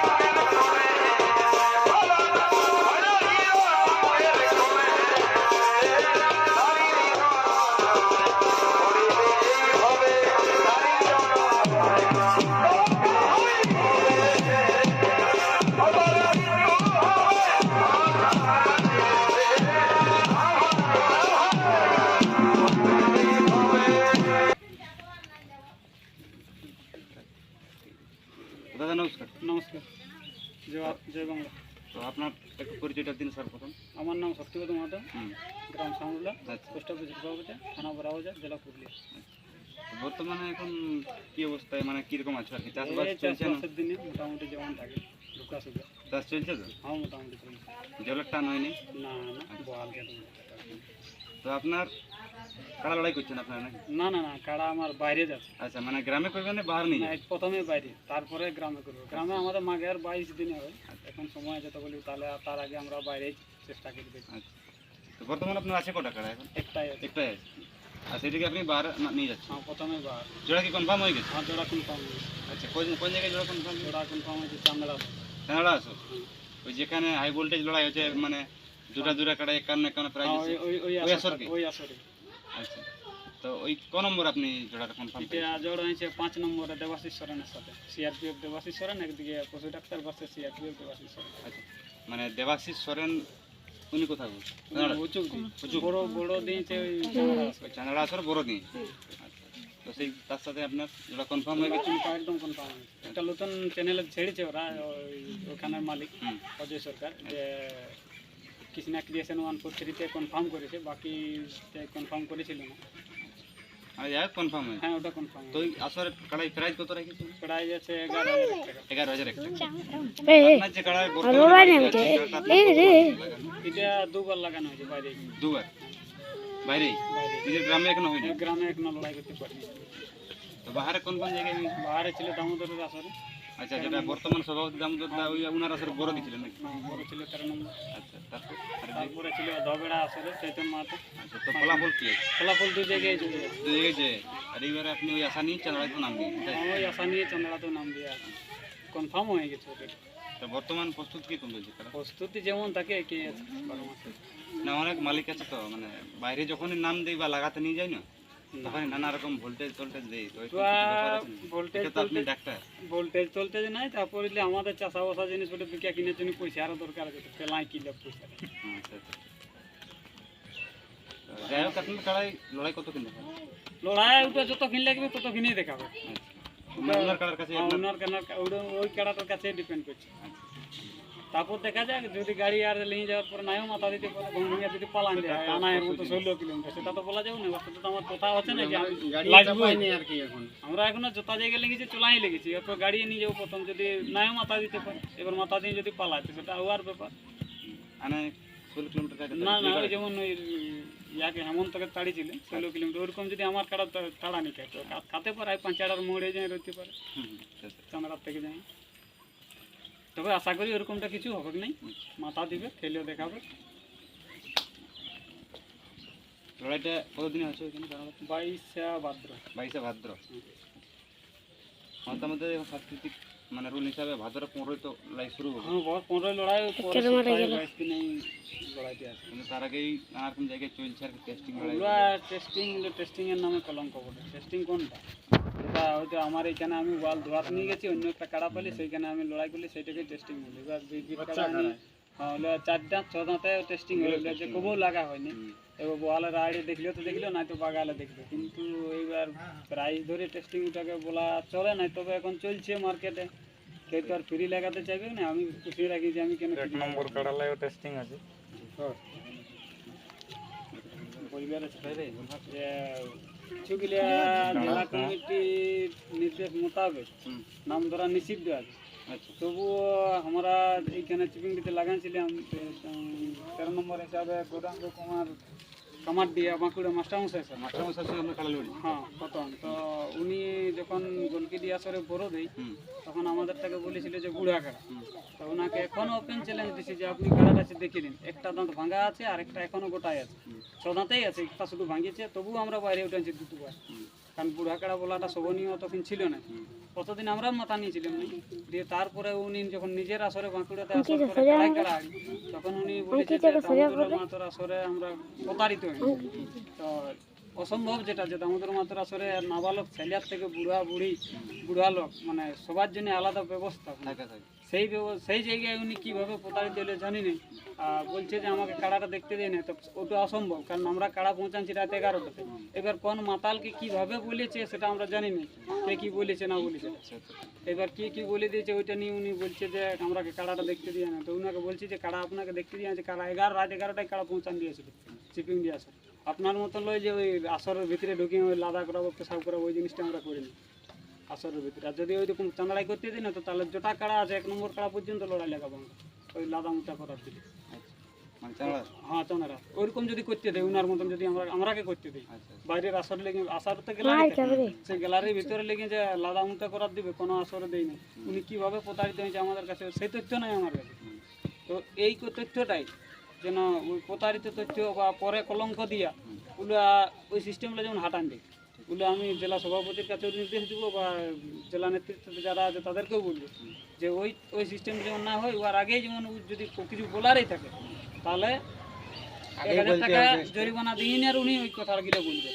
Thank you. জয় বাংলা তো আপনার একটু পরিচয়টা দিন স্যার প্রথম। আমার নাম শক্তিগত মাহাতো। গ্রাম সামুল্লা আচ্ছা। পোস্ট অফিস সভাপতি থানা বড়াবাজার জেলা পুরুলিয়া। বর্তমানে এখন কি অবস্থায়? মানে কীরকম আছে আর কি? চাষবাস চলছে না? দিনে মোটামুটি যেমন থাকে ঢুকা সুবিধা চাষ চলছে তো? হ্যাঁ মোটামুটি চলছে। জলের টান হয়নি? না না বহাল তো আপনার কারা লড়াই করছেন আপনারা না না না কাড়া আমার বাইরে যাচ্ছে। আচ্ছা মানে গ্রামে করবেন না নিয়ে প্রথমে বাইরে তারপরে গ্রামে করব। গ্রামে আমাদের মাঘে আর বাইশ দিনে হয়। এখন সময় যেতে বলি তাহলে তার আগে আমরা বাইরেই চেষ্টা করি আচ্ছা। তো বর্তমানে আপনার আছে কটা কারা এখন? একটাই আছে। একটাই আছে। আর সেদিকে আপনি বাহার না- নিয়ে যাচ্ছেন? হ্যাঁ প্রথমে বার জোড়া কি কনফার্ম হয়ে গেছে? হ্যাঁ জোড়া কনফার্ম আচ্ছা কোন কোন জায়গায় জোড়া কনফার্ম জোড়া কনফার্ম হয়েছে চামড়া কানাডা আসো ওই যেখানে হাই ভোল্টেজ লড়াই হচ্ছে মানে দুটা দুটা কাটা একান্ন একান্ন প্রাইজ হ্যাঁ, আছে। ওই ওই আসর ওই আসরে আচ্ছা। তো ওই ক নম্বর আপনি জোড়াটা কনফার্ম এটা জোড় হয়েছে পাঁচ নম্বরে দেবাশিস সরেনের সাথে। সিআরপিএফ দেবাশিস সরেন একদিকে পশু doctor versus CRPF Debashis Soren আচ্ছা। মানে দেবাশিস সরেন উনি কোথায় বলছেন। বড় বড় দিয়েছে ওই চাঁদড়া আসর বড় দিন। আচ্ছা। তো সেই তার সাথে আপনার যেটা কনফার্ম হয়ে গেছে? একদম কনফার্ম হয়েছে একটা নতুন চ্যানেলে ছেড়েছে ওরা ওখানের মালিক অজয় সরকার যে কৃষ্ণা ক্রিয়েশন ওয়ান ফোর থ্রিতে কনফার্ম করেছে বাকি কনফার্ম করেছিল না। আর যাই কনফার্ম হয়েছে। হ্যাঁ ওটা কনফার্ম তো প্রাইস কত রেখেছেন প্রাইস আছে এগারো হাজার টাকা। এগারো হাজার একটা আপনার যে বর্তমানে? এটা দুবার লাগানো হয়েছে বাইরে। দুবার? বাইরে? নিজের গ্রামে এখনও হয়নি? গ্রামে এখনও লড়াই করতে পারিনি। তো বাহারে কোন কোন জায়গায়? বাহারে ছিল দামোদরের আসরে। আচ্ছা যেটা বর্তমান সভাপতি দামোদর দা ওই উনার আসর বড় দিছিলেন নাকি? হ্যাঁ, বড় ছিল তেরো নম্বর। আচ্ছা তারপর? তারপরে? ছিল ধবেড়া আসরে চৈতন্য মাহাতো। আচ্ছা তো ফলাফল কি? ফলাফল দুই জায়গায় চলে যাচ্ছে তো এই যে আর এইবারে আপনি ওই আশা নিয়ে চাঁদড়াইতে নাম দিন ওই আশা নিয়ে চন্দ্রাতেও নাম দিয়ে কনফার্ম হয়ে গেছে তো বর্তমান প্রস্তুত কি তারা প্রস্তুতি যেমন থাকে কি আছে না অনেক মালিক আছে তো মানে বাইরে যখনই নাম দেই বা লাগাতে নিয়ে যায় না তখন নানা রকম ভোল্টেজ টোল্টেজ দেই তো? ভোল্টেজ তো আপনি ডাক্তার। ভোল্টেজ টলটেজ নাই তারপরে আমাদের চাষা বসা জিনিস ওটা বিকা কিনে জন্য পয়সা আরও দরকার আছে পেলাই কিনলে পয়সা। আচ্ছা, আচ্ছা। তো যাই হোক আপনার কাড়াই লড়াই কত কিনতে লড়াই ওটা যত কিনলে লাগবে তত কিনেই দেখাবে। আপনার কাড়ার কাছে ওনার কেনার ওই কেড়াটার কাছে ডিপেন্ড করছে। তারপর দেখা যাক যদি গাড়ি আর নিয়ে যাওয়ার পরে নাইও মাথা দিতে পারে ভঙ্গিয়া যদি পালান যায় আনায়ের মতো ষোলো কিলোমিটার সেটা তো বলা যাবে না সেটা তো আমার কথা আছে না যে আমি আর কি এখন। আমরা এখনও জোতা জায়গায় লেগেছি চলাই লেগেছি এরপর গাড়ি নিয়ে যাব প্রথম যদি নাইও মাথা দিতে পারে এবার মাথা দিয়ে যদি পালায় সেটা হওয়ার ব্যাপার। মানে ষোলো কিলোমিটার কাছে না না ওই যেমন ওই ইয়াকে হেমন্তকে তাড়িয়েছিল ষোলো কিলোমিটার ওরকম যদি আমার কাটা তাড়া নি খায় তো খাতে পারে পাঁচ চারার মোড়ে যায় রইতে পারে। চাঁদড়ার থেকে যায় তবে আশা করি ওরকমটা কিছু হবে নেই। মাথা দিবে খেলেও দেখাবে। লড়াইটা কতদিনে হচ্ছে ওইখানে? বাইশে ভাদ্র। বাইশে ভাদ্র। মধ্যে সাংস্কৃতিক মানে রুল হিসাবে ভাদ্র পনেরোই তো লড়াই শুরু হবে। হ্যাঁ পনেরোই লড়াই বাইশ আছে। কিন্তু তার আগেই নানা রকম জায়গায় চলছে আর টেস্টিং টেস্টিং টেস্টিং এর নামে কলঙ্ক বটে। টেস্টিং কোনটা? এটা হয়তো আমার এখানে আমি ওয়াল ধোয়াত নিয়ে গেছি অন্য একটা কাড়া পালি সেইখানে আমি লড়াই করলি সেইটাকে টেস্টিং বলি এবার হ্যাঁ চার দাঁত ছ দাঁতে টেস্টিং হয়ে গেলো যে কবও লাগা হয়নি। এবার বোয়ালের আইডি দেখলেও তো দেখল নাই তো বাগালে দেখল। কিন্তু এইবার প্রাইস ধরে টেস্টিং ওটাকে বলা চলে নাই তবে এখন চলছে মার্কেটে কেউ তো আর ফ্রি লাগাতে চাইবে না আমি খুশি রাখি যে আমি কেন free নম্বর কাড়ালাইও টেস্টিং আছে। পরিবার আছে যে কিছুগুলা মেলা কমিটির নির্দেশ মোতাবেক নাম ধরা নিষিদ্ধ আছে। আচ্ছা। তবুও আমরা এইখানে চিপিংটিতে লাগাইছিলাম তেরো নম্বর হিসাবে গৌরাঙ্গ কুমার কামার দিয়ে বাঁকুড়া মাস্টারমশাই স্যার মাস্টারমশাই সঙ্গে আমরা খেলা লড়ি হ্যাঁ প্রথম। তো উনি যখন গোলকি দিয়ে আসরে বড় দেই তখন আমাদের থেকে বলেছিল যে গুড়া কাড়া। তো ওনাকে এখন ওপেন চ্যালেঞ্জ দিছি যে আপনি কাড়াটা আছে দেখে নিন। একটা দাঁত ভাঙা আছে আর একটা এখনও গোটায় আছে। ছ দাঁতেই আছে একটা শুধু ভাঙিয়েছে তবুও আমরা বাইরে উঠেছি দুটো কারণ বুড়া কাড়া বলাটা শোভনীয় তখন ছিল না। কতদিন আমরা মাথা নিয়েছিলাম দিয়ে তারপরে উনি যখন নিজের আসরে বাঁকুড়াতে আসার কাড়াই তখন উনি বলেছে যে আসরে আমরা প্রতারিত হই। তো অসম্ভব যেটা যে দামোদর মাতর আসরে নাবালক ছেলের থেকে বুড়া বুড়ি বুড়া লোক মানে সবার জন্য আলাদা ব্যবস্থা। সেই সেই জায়গায় উনি কীভাবে প্রতারিত হলে জানি না আর বলছে যে আমাকে কাড়াটা দেখতে দেয় না তো ওটা অসম্ভব কারণ আমরা কাড়া পৌঁছাচ্ছি রাত এগারোটাতে। এবার কোন মাতালকে কীভাবে বলেছে সেটা আমরা জানি না কে কি বলেছে না বলেছে। এবার কি কি বলে দিয়েছে ওইটা নিয়ে উনি বলছে যে আমরা কাড়াটা দেখতে দিয়ে না। তো উনাকে বলছি যে কাড়া আপনাকে দেখতে দিয়ে আছে। কাড়া এগারো রাত এগারোটায় কাড়া পৌঁছান দিয়েছিল চিপিং দিয়ে আসে আপনার মতো লয় যে ওই আসরের ভিতরে ঢুকিয়ে ওই লাদা করাবো পেশাব করাবো ওই জিনিসটা আমরা করিনি আসরের ভিতরে। আর যদি ওইরকম চাঁদাড়াই করতে দিই না তো তাহলে জোটা কাড়া আছে এক নম্বর কাড়া পর্যন্ত লড়াই লাগাবো আমরা ওই লাদা মুটা করার দিকে। মানে হ্যাঁ চাঁদারা ওইরকম যদি করতে দেয় উনার মতন যদি আমরা আমরাকে করতে দিই। আচ্ছা বাইরের আসর লেগে আসর তো গ্যালারি সেই গ্যালারির ভিতরে লেগে যে লাদা মুটা করার দিবে কোনো আসরে দেয় না উনি কীভাবে প্রতারিত হয়েছে আমাদের কাছে সেই তথ্য নাই আমার কাছে। তো এই তথ্যটাই যেন ওই প্রতারিত তথ্য বা পরে কলঙ্ক দিয়া ওগুলো ওই সিস্টেমগুলো যেমন হাঁটান দিই ওগুলো আমি জেলা সভাপতির কাছেও নির্দেশ দেবো বা জেলা নেতৃত্বে যারা আছে তাদেরকেও বলব যে ওই ওই সিস্টেম যেমন না হয় ওর আগেই যেমন যদি কিছু বলারই থাকে তাহলে এক হাজার টাকা জরিমানা দিয়ে নিয়ে আর উনি ওই কথা আর কথাগুলো বলবে।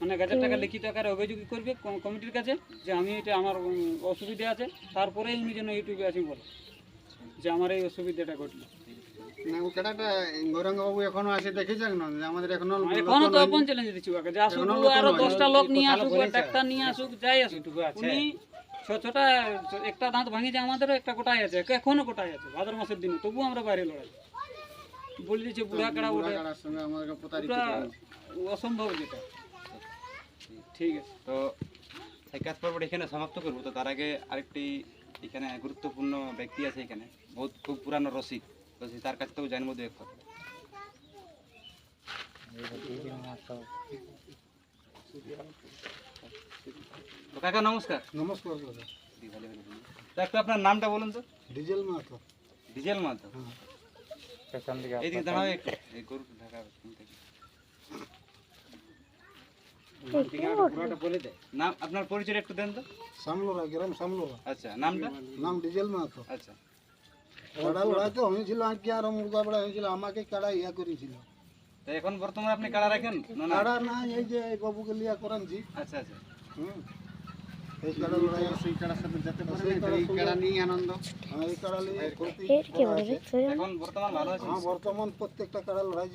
মানে হাজার টাকা লিখিত আকারে অভিযোগ করবে কমিটির কাছে যে আমি এটা আমার অসুবিধা আছে। তারপরে উনি যেন ইউটিউবে আসি বলে যে আমার এই অসুবিধাটা ঘটলো। না ও কেটাটা গৌরাঙ্গবাবু এখনও আছে দেখেছেন না? আমাদের এখনও এখনও তো ওপেন চ্যালেঞ্জ দিচ্ছি ওকে। যে আসুক আরও দশটা লোক নিয়ে আসুক ডাক্তার নিয়ে আসুক যাই আসুক। উনি ছ ছটা একটা দাঁত ভাঙিয়েছে আমাদেরও একটা কোটাই আছে এখনও কোটাই আছে ভাদ্র মাসের দিনে। তবুও আমরা বাইরে লড়াই। বলে দিচ্ছে বুড়া কাড়া ওটা অসম্ভব যেটা। ঠিক আছে। তো সাক্ষাৎ পর্বটা এখানে সমাপ্ত করব। তো তার আগে আরেকটি এখানে গুরুত্বপূর্ণ ব্যক্তি আছে এখানে। বহুত খুব পুরানো রসিক। তার কাছ থেকেও জানব দু এক কথা। তো কাকা নমস্কার। নমস্কার দাদা। আপনার নামটা বলুন তো। ডিজেল মাহাতো। ডিজেল মাহাতো। এইদিকে দাঁড়াও একটু। এই গরু ঢাকা নাম আপনার পরিচয় একটু দেন তো। সামলোরা গ্রাম সামলোরা। আচ্ছা নামটা? নাম ডিজেল মাহাতো। আচ্ছা। কাড়া লড়াই তো হয়েছিল আজকে আর মুরগা বেড়া হয়েছিল আমাকে কাড়া ইয়া করেছিল। তো এখন বর্তমানে আপনি কাড়া রাখেন না না? কাড়া না এই যে এই বাবুকে লিয়া করানছি। আচ্ছা আচ্ছা। হুম। এই কাড়া লড়াই সেই কাড়ার সাথে যেতে পারে এই কাড়া নিয়ে আনন্দ। হ্যাঁ এই কাড়া নিয়ে করতে এখন বর্তমান ভালো আছে হ্যাঁ বর্তমান প্রত্যেকটা কাড়া লড়াই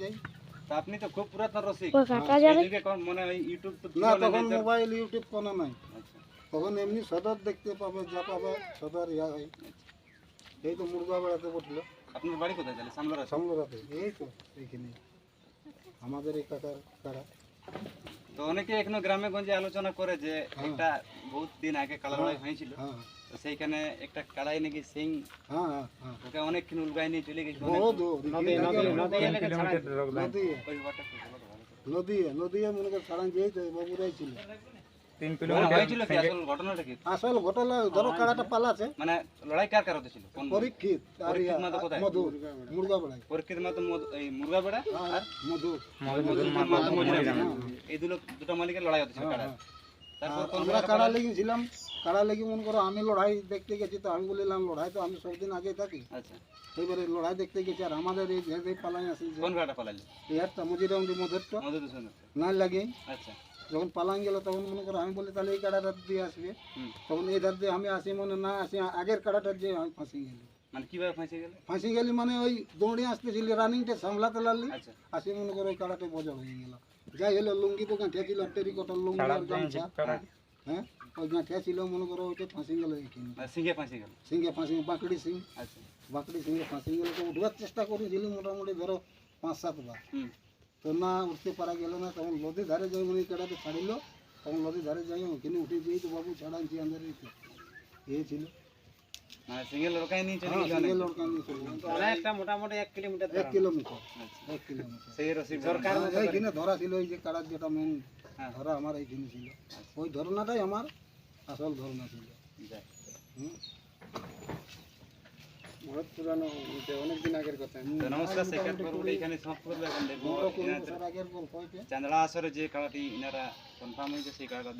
তা আপনি তো খুব পুরাতন রসিক। এদিকে মনে হয় ইউটিউব তো না তখন মোবাইল ইউটিউব কোনো নাই। আচ্ছা। তখন এমনি সদর দেখতে পাবে যা পাবে সদর ইয়া হয়। এই তো মুরগা বেড়াতে পড়ল আপনার বাড়ি কোথায় তাহলে? সামলার আছে এই তো এইখানে। আমাদের এই কাকার কারা তো অনেকে এখনও গ্রামে গঞ্জে আলোচনা করে যে একটা বহুত দিন আগে কালা হয়েছিল। হ্যাঁ। তো সেইখানে একটা কাড়াই নাকি সিং হ্যাঁ হ্যাঁ হ্যাঁ। ওকে অনেকক্ষণ উলগাই নিয়ে চলে গেছিল দূর। নদী নদী নদী মনে করে সারান যেই তো বাবুরাই ছিল। তিন মানে কিলোমিটার হয়েছিল কি? আসল ঘটনাটা কি? আসল ঘটনা ধরো কাড়াটা পালাছে। মানে লড়াই কার কার হতে ছিল কোন পরীক্ষিত আর কোথায়? মধু মুরগা পরীক্ষিত মাতো এই মুরগা আর মধু মধুসূদন মাতো মজুরি এই দুটো দুটো মালিকের লড়াই হতে ছিল কাড়া তারপর আমরা কাড়া লেগেছিলাম কাড়া লেগে করো আমি লড়াই দেখতে গেছি তো আমি বলিলাম লড়াই তো আমি সবদিন আগে থাকি। আচ্ছা। এবারে লড়াই দেখতে গেছি আর আমাদের এই যে পালাই আসি কোন গাড়াটা পালাইলে? মধুরটা মধুসূদন না লাগে। আচ্ছা। যখন পালান গেল তখন মনে করো আমি বলি তাহলে এই কাড়াটা দিয়ে আসবে। তখন এই ধার দিয়ে আমি আসি মনে না আসি আগের কাড়াটা যে আমি ফাঁসি গেলি। মানে কীভাবে ফাঁসে গেল? ফাঁসি গেলি মানে ওই দৌড়ে আসতেছিলি রানিংটা সামলাতে লাগলি আচ্ছা। আসি মনে করো ওই কাড়াটা বজা হয়ে গেল। যাই হলো লুঙ্গি তো গাঁঠিয়া ছিল টেরিকটার লুঙ্গি আর গামছা। হ্যাঁ? ওই গাঁঠিয়া ছিল মনে করো ওইটা ফাঁসি গেল এইখানে মানে সিংহে ফাঁসে গেল? সিংহে ফাঁসি বাঁকড়ি সিং। আচ্ছা। বাঁকড়ি সিংহে ফাঁসি গেল তো উঠবার চেষ্টা করেছিলি মোটামুটি ধরো পাঁচ সাতবার। তো না উঠতে পারা গেল না তখন নদী ধারে যাই মানে কাটাতে ছাড়িল তখন নদী ধারে যাই ওখানে উঠে যেই তো বাবু ছাড়াচ্ছি আমাদের এই ছিল সিঙ্গেল লড়কাই নিয়ে চলে গেল সিঙ্গেল লড়কা নিয়ে চলে গেল। একটা মোটামুটি এক কিলোমিটার এক কিলোমিটার আচ্ছা কিলোমিটার সেই রসিক সরকার এইখানে ধরা ছিল এই যে কারার যেটা মেন। ধরা আমার এইখানে ছিল ওই ধরনাটাই আমার আসল ধরনা ছিল। হুম। বহুত পুরানো অনেক দিন আগের কথা। নমস্কার সেকেন্ড পর্ব এখানে সমাপ্ত করব এখন দেখব চান্দড়া আসরে যে কাড়াটি ইনারা কনফার্ম হয়েছে সেই কাড়াটা